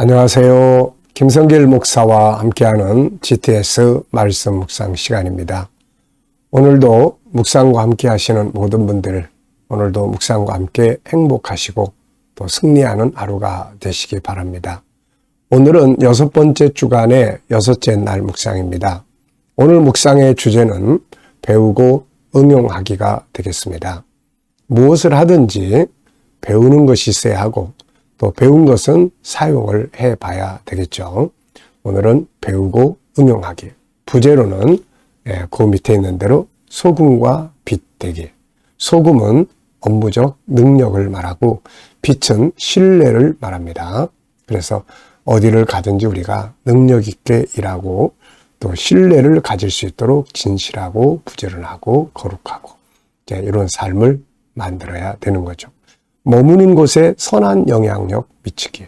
안녕하세요. 김성길 목사와 함께하는 GTS 말씀 묵상 시간입니다. 오늘도 묵상과 함께 하시는 모든 분들, 오늘도 묵상과 함께 행복하시고 또 승리하는 하루가 되시기 바랍니다. 오늘은 여섯 번째 주간의 여섯째 날 묵상입니다. 오늘 묵상의 주제는 배우고 응용하기가 되겠습니다. 무엇을 하든지 배우는 것이 있어야 하고 또 배운 것은 사용을 해 봐야 되겠죠. 오늘은 배우고 응용하기. 부제로는 예, 그 밑에 있는 대로 소금과 빛 되기. 소금은 업무적 능력을 말하고 빛은 신뢰를 말합니다. 그래서 어디를 가든지 우리가 능력 있게 일하고 또 신뢰를 가질 수 있도록 진실하고 부지런하고 거룩하고 이런 삶을 만들어야 되는 거죠. 머무는 곳에 선한 영향력 미치기.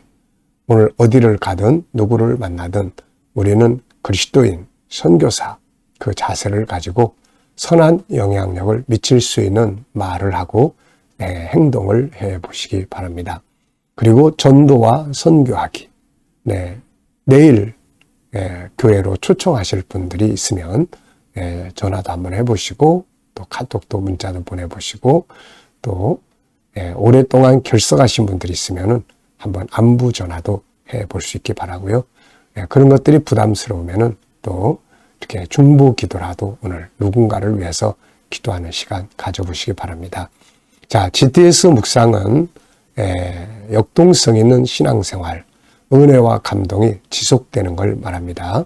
오늘 어디를 가든 누구를 만나든 우리는 그리스도인, 선교사 그 자세를 가지고 선한 영향력을 미칠 수 있는 말을 하고 네, 행동을 해 보시기 바랍니다. 그리고 전도와 선교하기. 네, 내일 네, 교회로 초청하실 분들이 있으면 네, 전화도 한번 해보시고 또 카톡도 문자도 보내보시고 또 예, 오랫동안 결석하신 분들이 있으면은 한번 안부 전화도 해 볼 수 있기 바라고요. 예, 그런 것들이 부담스러우면은 또 이렇게 중보 기도라도 오늘 누군가를 위해서 기도하는 시간 가져보시기 바랍니다. 자, GTS 묵상은 예, 역동성 있는 신앙생활, 은혜와 감동이 지속되는 걸 말합니다.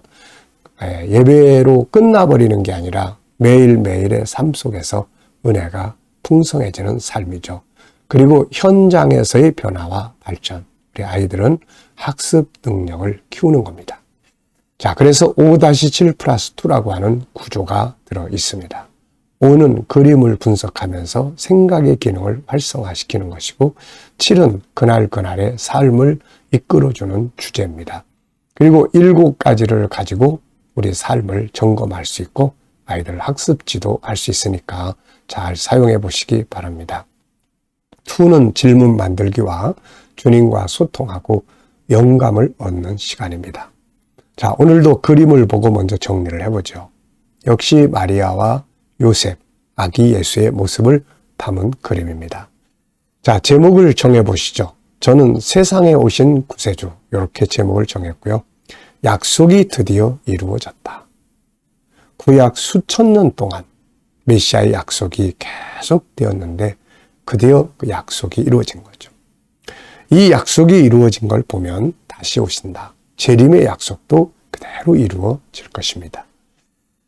예, 예배로 끝나버리는 게 아니라 매일매일의 삶 속에서 은혜가 풍성해지는 삶이죠. 그리고 현장에서의 변화와 발전. 우리 아이들은 학습 능력을 키우는 겁니다. 자, 그래서 5-7 플러스 2라고 하는 구조가 들어 있습니다. 5는 그림을 분석하면서 생각의 기능을 활성화시키는 것이고 7은 그날그날의 삶을 이끌어주는 주제입니다. 그리고 7가지를 가지고 우리 삶을 점검할 수 있고 아이들 학습지도 할수 있으니까 잘 사용해 보시기 바랍니다. 투는 질문 만들기와 주님과 소통하고 영감을 얻는 시간입니다. 자, 오늘도 그림을 보고 먼저 정리를 해보죠. 역시 마리아와 요셉, 아기 예수의 모습을 담은 그림입니다. 자, 제목을 정해보시죠. 저는 세상에 오신 구세주, 이렇게 제목을 정했고요. 약속이 드디어 이루어졌다. 구약 수천 년 동안 메시아의 약속이 계속 되었는데 그대여 그 약속이 이루어진 거죠. 이 약속이 이루어진 걸 보면 다시 오신다. 재림의 약속도 그대로 이루어질 것입니다.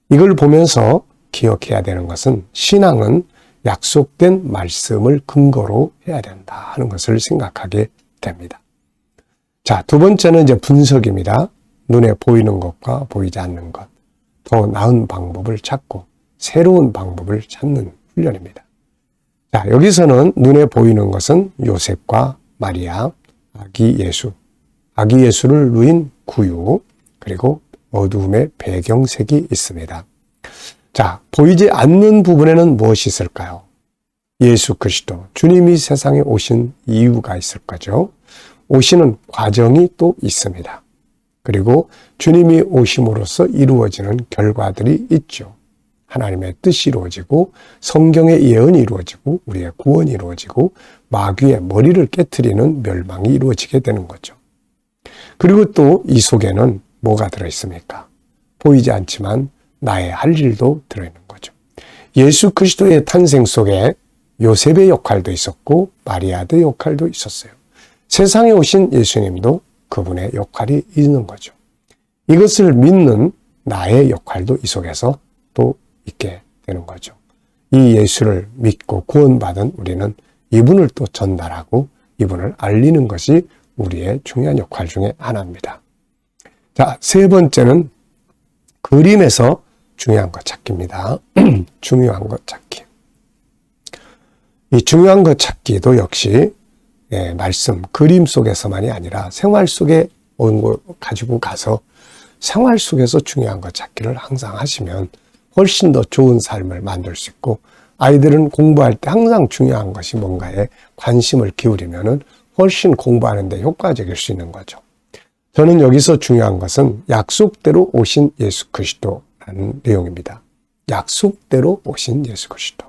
이걸 보면서 기억해야 되는 것은 신앙은 약속된 말씀을 근거로 해야 된다 하는 것을 생각하게 됩니다. 자, 두 번째는 이제 분석입니다. 눈에 보이는 것과 보이지 않는 것. 더 나은 방법을 찾고 새로운 방법을 찾는 훈련입니다. 자, 여기서는 눈에 보이는 것은 요셉과 마리아, 아기 예수, 아기 예수를 누인 구유, 그리고 어두움의 배경색이 있습니다. 자, 보이지 않는 부분에는 무엇이 있을까요? 예수 그리스도, 주님이 세상에 오신 이유가 있을 거죠. 오시는 과정이 또 있습니다. 그리고 주님이 오심으로써 이루어지는 결과들이 있죠. 하나님의 뜻이 이루어지고 성경의 예언이 이루어지고 우리의 구원이 이루어지고 마귀의 머리를 깨뜨리는 멸망이 이루어지게 되는 거죠. 그리고 또 이 속에는 뭐가 들어 있습니까? 보이지 않지만 나의 할 일도 들어 있는 거죠. 예수 그리스도의 탄생 속에 요셉의 역할도 있었고 마리아의 역할도 있었어요. 세상에 오신 예수님도 그분의 역할이 있는 거죠. 이것을 믿는 나의 역할도 이 속에서 또 있게 되는 거죠. 이 예수를 믿고 구원받은 우리는 이분을 또 전달하고 이분을 알리는 것이 우리의 중요한 역할 중에 하나입니다. 자, 세 번째는 그림에서 중요한 것 찾기입니다. 중요한 것 찾기. 이 중요한 것 찾기도 역시 예, 말씀, 그림 속에서만이 아니라 생활 속에 온 거 가지고 가서 생활 속에서 중요한 것 찾기를 항상 하시면 훨씬 더 좋은 삶을 만들 수 있고 아이들은 공부할 때 항상 중요한 것이 뭔가에 관심을 기울이면은 훨씬 공부하는데 효과적일 수 있는 거죠. 저는 여기서 중요한 것은 약속대로 오신 예수 그리스도라는 내용입니다. 약속대로 오신 예수 그리스도.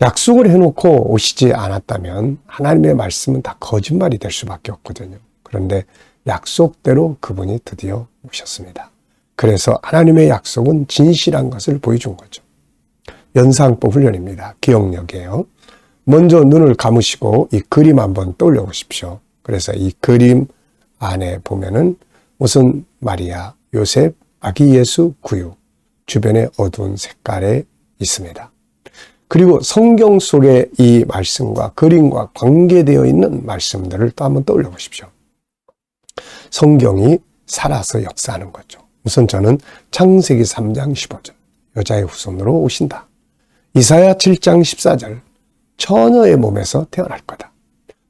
약속을 해놓고 오시지 않았다면 하나님의 말씀은 다 거짓말이 될 수밖에 없거든요. 그런데 약속대로 그분이 드디어 오셨습니다. 그래서 하나님의 약속은 진실한 것을 보여준 거죠. 연상법 훈련입니다. 기억력이에요. 먼저 눈을 감으시고 이 그림 한번 떠올려 보십시오. 그래서 이 그림 안에 보면은 우선 마리아, 요셉, 아기 예수, 구유, 주변에 어두운 색깔에 있습니다. 그리고 성경 속에 이 말씀과 그림과 관계되어 있는 말씀들을 또 한번 떠올려 보십시오. 성경이 살아서 역사하는 거죠. 우선 저는 창세기 3장 15절, 여자의 후손으로 오신다. 이사야 7장 14절, 처녀의 몸에서 태어날 거다.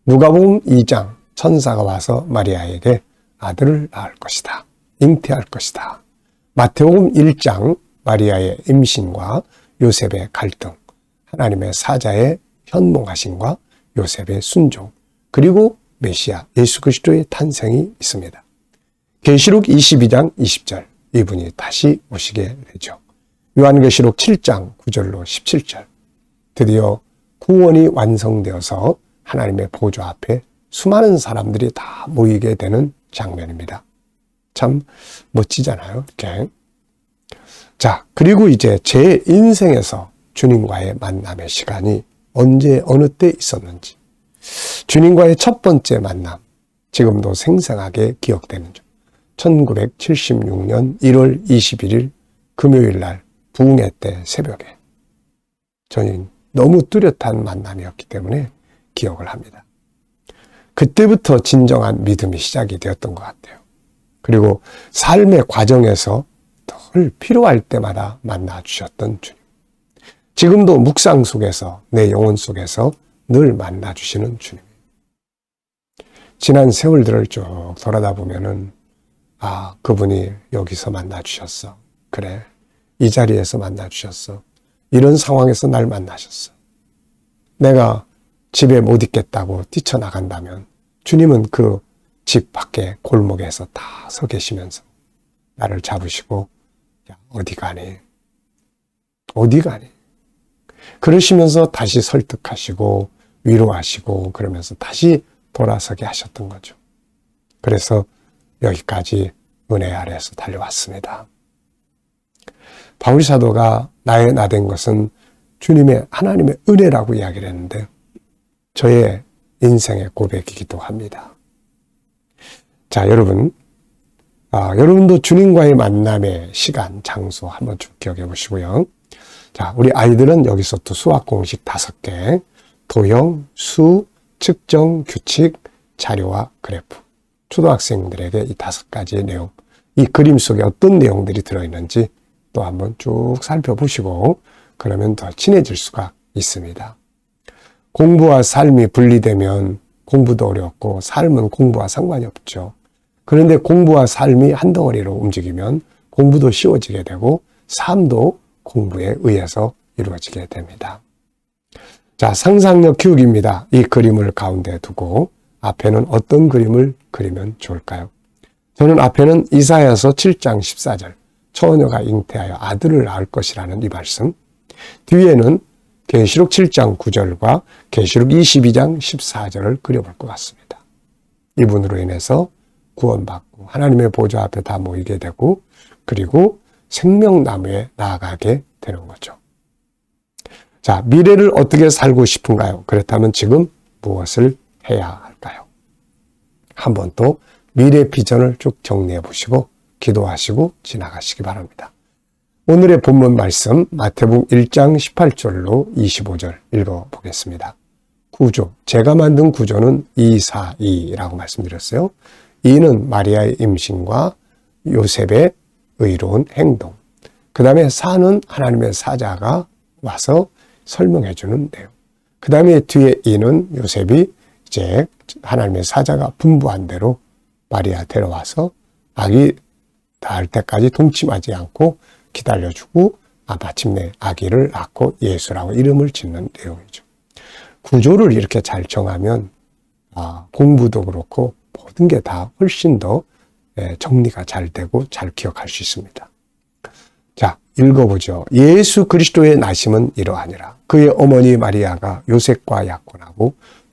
누가복음 2장, 천사가 와서 마리아에게 아들을 낳을 것이다. 잉태할 것이다. 마태복음 1장, 마리아의 임신과 요셉의 갈등, 하나님의 사자의 현몽하심과 요셉의 순종, 그리고 메시아 예수 그리스도의 탄생이 있습니다. 계시록 22장 20절 이분이 다시 오시게 되죠. 요한계시록 7장 9절로 17절 드디어 구원이 완성되어서 하나님의 보좌 앞에 수많은 사람들이 다 모이게 되는 장면입니다. 참 멋지잖아요. 이렇게. 자, 그리고 이제 제 인생에서 주님과의 만남의 시간이 언제, 어느 때 있었는지. 주님과의 첫 번째 만남, 지금도 생생하게 기억되는 중. 1976년 1월 21일 금요일 날 부흥회 때 새벽에 저는 너무 뚜렷한 만남이었기 때문에 기억을 합니다. 그때부터 진정한 믿음이 시작이 되었던 것 같아요. 그리고 삶의 과정에서 늘 필요할 때마다 만나 주셨던 주님. 지금도 묵상 속에서 내 영혼 속에서 늘 만나 주시는 주님. 지난 세월들을 쭉 돌아다 보면은 아, 그분이 여기서 만나 주셨어. 그래. 이 자리에서 만나 주셨어. 이런 상황에서 날 만나셨어. 내가 집에 못 있겠다고 뛰쳐나간다면 주님은 그 집 밖에 골목에서 다 서 계시면서 나를 잡으시고 야, 어디 가니? 어디 가니? 그러시면서 다시 설득하시고 위로하시고 그러면서 다시 돌아서게 하셨던 거죠. 그래서 여기까지 은혜 아래에서 달려왔습니다. 바울 사도가 나의 나 된 것은 주님의 하나님의 은혜라고 이야기를 했는데 저의 인생의 고백이기도 합니다. 자, 여러분. 아, 여러분도 주님과의 만남의 시간, 장소 한번 쭉 기억해 보시고요. 자, 우리 아이들은 여기서 또 수학 공식 다섯 개, 도형, 수, 측정, 규칙, 자료와 그래프. 초등학생들에게 이 다섯 가지의 내용, 이 그림 속에 어떤 내용들이 들어있는지 또 한번 쭉 살펴보시고 그러면 더 친해질 수가 있습니다. 공부와 삶이 분리되면 공부도 어렵고 삶은 공부와 상관이 없죠. 그런데 공부와 삶이 한 덩어리로 움직이면 공부도 쉬워지게 되고 삶도 공부에 의해서 이루어지게 됩니다. 자, 상상력 키우기입니다. 이 그림을 가운데 두고 앞에는 어떤 그림을 그리면 좋을까요? 저는 앞에는 이사야서 7장 14절 처녀가 잉태하여 아들을 낳을 것이라는 이 말씀 뒤에는 계시록 7장 9절과 계시록 22장 14절을 그려볼 것 같습니다. 이분으로 인해서 구원받고 하나님의 보좌 앞에 다 모이게 되고 그리고 생명나무에 나아가게 되는 거죠. 자, 미래를 어떻게 살고 싶은가요? 그렇다면 지금 무엇을 해야 할까요? 한번 또 미래 비전을 쭉 정리해 보시고 기도하시고 지나가시기 바랍니다. 오늘의 본문 말씀 마태복음 1장 18절로 25절 읽어 보겠습니다. 구조, 제가 만든 구조는 242라고 말씀드렸어요. 2는 마리아의 임신과 요셉의 의로운 행동. 그 다음에 4는 하나님의 사자가 와서 설명해 주는 내용. 그 다음에 뒤에 2는 요셉이 이제 하나님의 사자가 분부한 대로 마리아 데려와서 아기 낳을 때까지 동침하지 않고 기다려주고 아, 마침내 아기를 낳고 예수라고 이름을 짓는 내용이죠. 구조를 이렇게 잘 정하면 아, 공부도 그렇고 모든 게 다 훨씬 더 예, 정리가 잘 되고 잘 기억할 수 있습니다. 자, 읽어보죠. 예수 그리스도의 나심은 이러하니라. 그의 어머니 마리아가 요셉과 약혼하고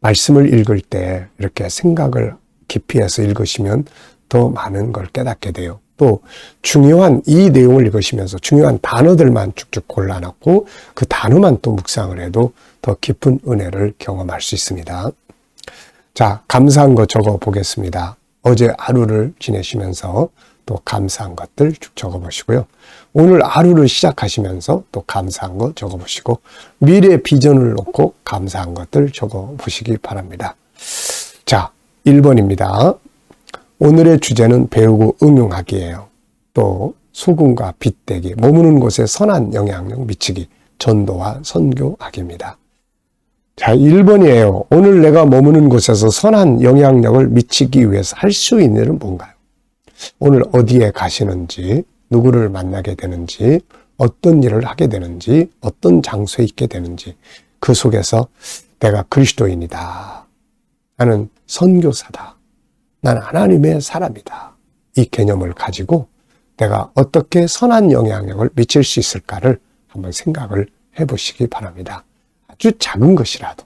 말씀을 읽을 때 이렇게 생각을 깊이 해서 읽으시면 더 많은 걸 깨닫게 돼요. 또 중요한 이 내용을 읽으시면서 중요한 단어들만 쭉쭉 골라놨고 그 단어만 또 묵상을 해도 더 깊은 은혜를 경험할 수 있습니다. 자, 감사한 거 적어 보겠습니다. 어제 하루를 지내시면서 또 감사한 것들 쭉 적어 보시고요. 오늘 하루를 시작하시면서 또 감사한 거 적어 보시고 미래 비전을 놓고 감사한 것들 적어 보시기 바랍니다. 자, 1번입니다. 오늘의 주제는 배우고 응용하기예요. 또 소금과 빗대기, 머무는 곳에 선한 영향력 미치기, 전도와 선교하기입니다. 자, 1번이에요. 오늘 내가 머무는 곳에서 선한 영향력을 미치기 위해서 할 수 있는 일은 뭔가요? 오늘 어디에 가시는지, 누구를 만나게 되는지, 어떤 일을 하게 되는지, 어떤 장소에 있게 되는지, 그 속에서 내가 그리스도인이다. 나는 선교사다. 나는 하나님의 사람이다. 이 개념을 가지고 내가 어떻게 선한 영향력을 미칠 수 있을까를 한번 생각을 해 보시기 바랍니다. 아주 작은 것이라도,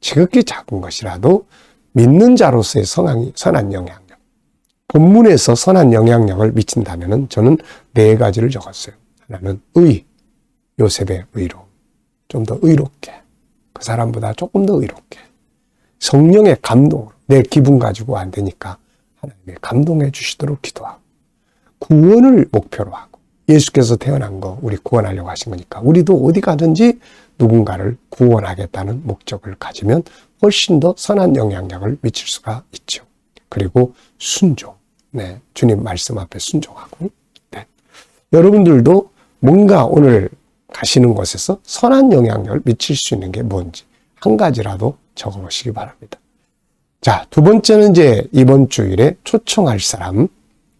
지극히 작은 것이라도 믿는 자로서의 선한 영향력. 본문에서 선한 영향력을 미친다면 저는 네 가지를 적었어요. 하나는 의, 요셉의 의로. 좀 더 의롭게. 그 사람보다 조금 더 의롭게. 성령의 감동으로. 내 기분 가지고 안 되니까 하나님이 감동해 주시도록 기도하고 구원을 목표로 하고 예수께서 태어난 거 우리 구원하려고 하신 거니까 우리도 어디 가든지 누군가를 구원하겠다는 목적을 가지면 훨씬 더 선한 영향력을 미칠 수가 있죠. 그리고 순종. 네. 주님 말씀 앞에 순종하고. 네. 여러분들도 뭔가 오늘 가시는 곳에서 선한 영향력을 미칠 수 있는 게 뭔지 한 가지라도 적어 보시기 바랍니다. 자, 두 번째는 이제 이번 주일에 초청할 사람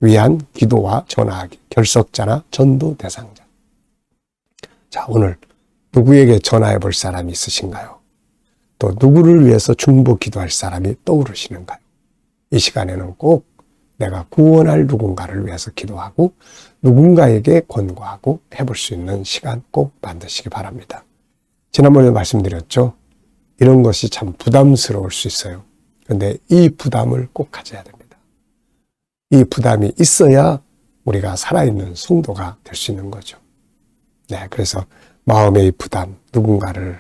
위한 기도와 전화하기, 결석자나 전도 대상자. 자, 오늘 누구에게 전화해 볼 사람이 있으신가요? 또 누구를 위해서 중보 기도할 사람이 떠오르시는가요? 이 시간에는 꼭 내가 구원할 누군가를 위해서 기도하고 누군가에게 권고하고 해볼 수 있는 시간 꼭 만드시기 바랍니다. 지난번에 말씀드렸죠? 이런 것이 참 부담스러울 수 있어요. 그런데 이 부담을 꼭 가져야 됩니다. 이 부담이 있어야 우리가 살아있는 성도가 될 수 있는 거죠. 네, 그래서 마음의 부담, 누군가를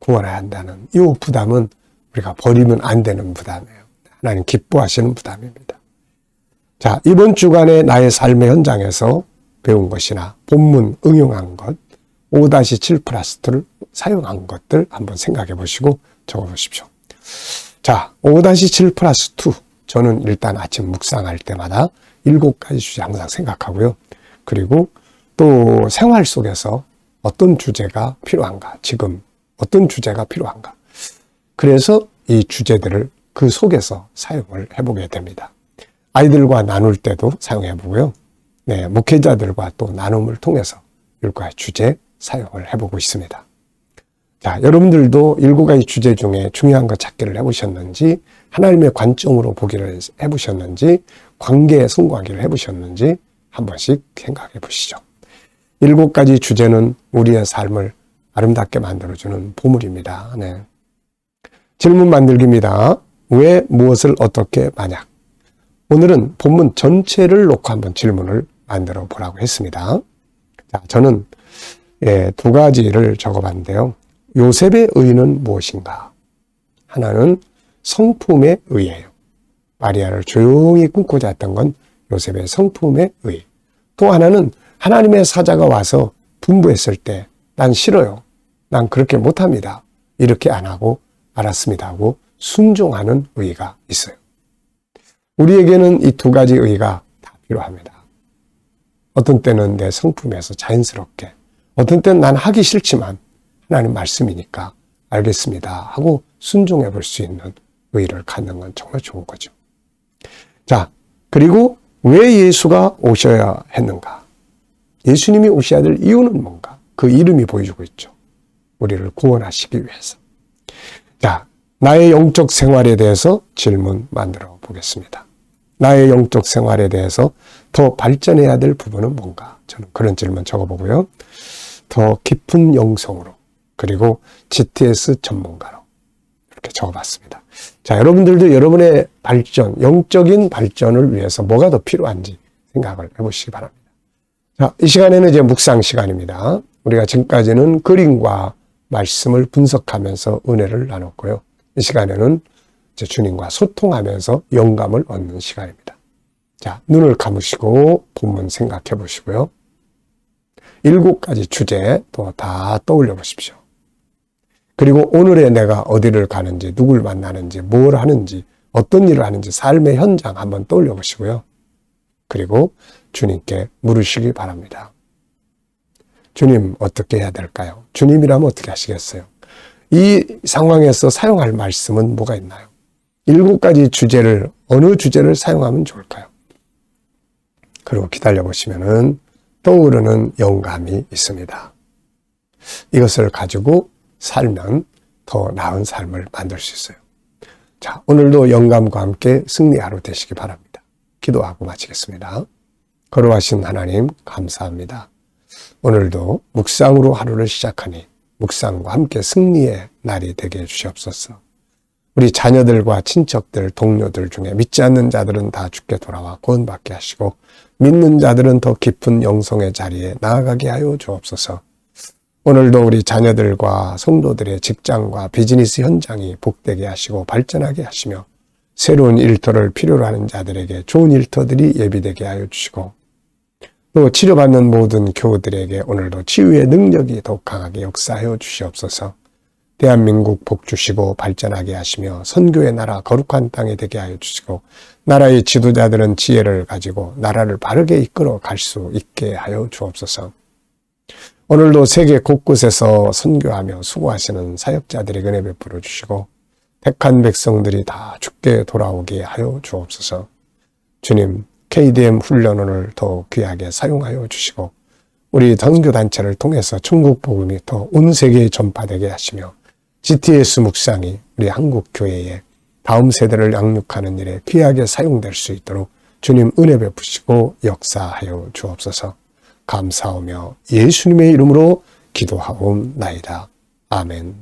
구원해야 한다는 이 부담은 우리가 버리면 안 되는 부담이에요. 하나님 기뻐하시는 부담입니다. 자, 이번 주간의 나의 삶의 현장에서 배운 것이나 본문 응용한 것, 5-7 플러스 2를 사용한 것들 한번 생각해 보시고 적어 보십시오. 자, 5-7 플러스 2. 저는 일단 아침 묵상할 때마다 일곱 가지 주제 항상 생각하고요. 그리고 또 생활 속에서 어떤 주제가 필요한가, 지금 어떤 주제가 필요한가. 그래서 이 주제들을 그 속에서 사용을 해보게 됩니다. 아이들과 나눌 때도 사용해 보고요. 네, 목회자들과 또 나눔을 통해서 일과 주제 사용을 해보고 있습니다. 자, 여러분들도 일곱 가지 주제 중에 중요한 것 찾기를 해보셨는지, 하나님의 관점으로 보기를 해보셨는지, 관계에 성공하기를 해보셨는지, 한 번씩 생각해 보시죠. 일곱 가지 주제는 우리의 삶을 아름답게 만들어주는 보물입니다. 네. 질문 만들기입니다. 왜 무엇을 어떻게 만약 오늘은 본문 전체를 놓고 한번 질문을 만들어 보라고 했습니다. 자, 저는 예, 두 가지를 적어봤는데요. 요셉의 의는 무엇인가? 하나는 성품의 의예요. 마리아를 조용히 꿈고 잤던 건 요셉의 성품의 의. 또 하나는 하나님의 사자가 와서 분부했을 때 난 싫어요. 난 그렇게 못합니다. 이렇게 안 하고 알았습니다 하고 순종하는 의가 있어요. 우리에게는 이 두 가지 의가 다 필요합니다. 어떤 때는 내 성품에서 자연스럽게, 어떤 때는 난 하기 싫지만 하나님 말씀이니까 알겠습니다 하고 순종해 볼 수 있는 의를 갖는 건 정말 좋은 거죠. 자, 그리고 왜 예수가 오셔야 했는가? 예수님이 오셔야 될 이유는 뭔가? 그 이름이 보여주고 있죠. 우리를 구원하시기 위해서. 자, 나의 영적 생활에 대해서 질문 만들어 보겠습니다. 나의 영적 생활에 대해서 더 발전해야 될 부분은 뭔가? 저는 그런 질문 적어보고요. 더 깊은 영성으로, 그리고 GTS 전문가로 이렇게 적어봤습니다. 자, 여러분들도 여러분의 발전, 영적인 발전을 위해서 뭐가 더 필요한지 생각을 해보시기 바랍니다. 자, 이 시간에는 이제 묵상 시간입니다. 우리가 지금까지는 그림과 말씀을 분석하면서 은혜를 나눴고요. 이 시간에는 이제 주님과 소통하면서 영감을 얻는 시간입니다. 자, 눈을 감으시고 본문 생각해 보시고요. 일곱 가지 주제 또 다 떠올려 보십시오. 그리고 오늘의 내가 어디를 가는지, 누굴 만나는지, 뭘 하는지, 어떤 일을 하는지 삶의 현장 한번 떠올려 보시고요. 그리고 주님께 물으시기 바랍니다. 주님, 어떻게 해야 될까요? 주님이라면 어떻게 하시겠어요? 이 상황에서 사용할 말씀은 뭐가 있나요? 일곱 가지 주제를, 어느 주제를 사용하면 좋을까요? 그리고 기다려 보시면은 떠오르는 영감이 있습니다. 이것을 가지고 살면 더 나은 삶을 만들 수 있어요. 자, 오늘도 영감과 함께 승리 하루 되시기 바랍니다. 기도하고 마치겠습니다. 걸어가신 하나님, 감사합니다. 오늘도 묵상으로 하루를 시작하니 묵상과 함께 승리의 날이 되게 해주시옵소서. 우리 자녀들과 친척들, 동료들 중에 믿지 않는 자들은 다 죽게 돌아와 구원받게 하시고 믿는 자들은 더 깊은 영성의 자리에 나아가게 하여 주옵소서. 오늘도 우리 자녀들과 성도들의 직장과 비즈니스 현장이 복되게 하시고 발전하게 하시며 새로운 일터를 필요로 하는 자들에게 좋은 일터들이 예비되게 하여 주시고 또 치료받는 모든 교우들에게 오늘도 치유의 능력이 더욱 강하게 역사하여 주시옵소서. 대한민국 복 주시고 발전하게 하시며 선교의 나라 거룩한 땅에 되게 하여 주시고 나라의 지도자들은 지혜를 가지고 나라를 바르게 이끌어 갈 수 있게 하여 주옵소서. 오늘도 세계 곳곳에서 선교하며 수고하시는 사역자들에게 은혜 베풀어 주시고 택한 백성들이 다 죽게 돌아오게 하여 주옵소서. 주님, KDM 훈련을 더 귀하게 사용하여 주시고 우리 선교단체를 통해서 천국 복음이 더 온 세계에 전파되게 하시며 GTS 묵상이 우리 한국 교회에 다음 세대를 양육하는 일에 귀하게 사용될 수 있도록 주님 은혜 베푸시고 역사하여 주옵소서 감사하며 예수님의 이름으로 기도하옵나이다. 아멘.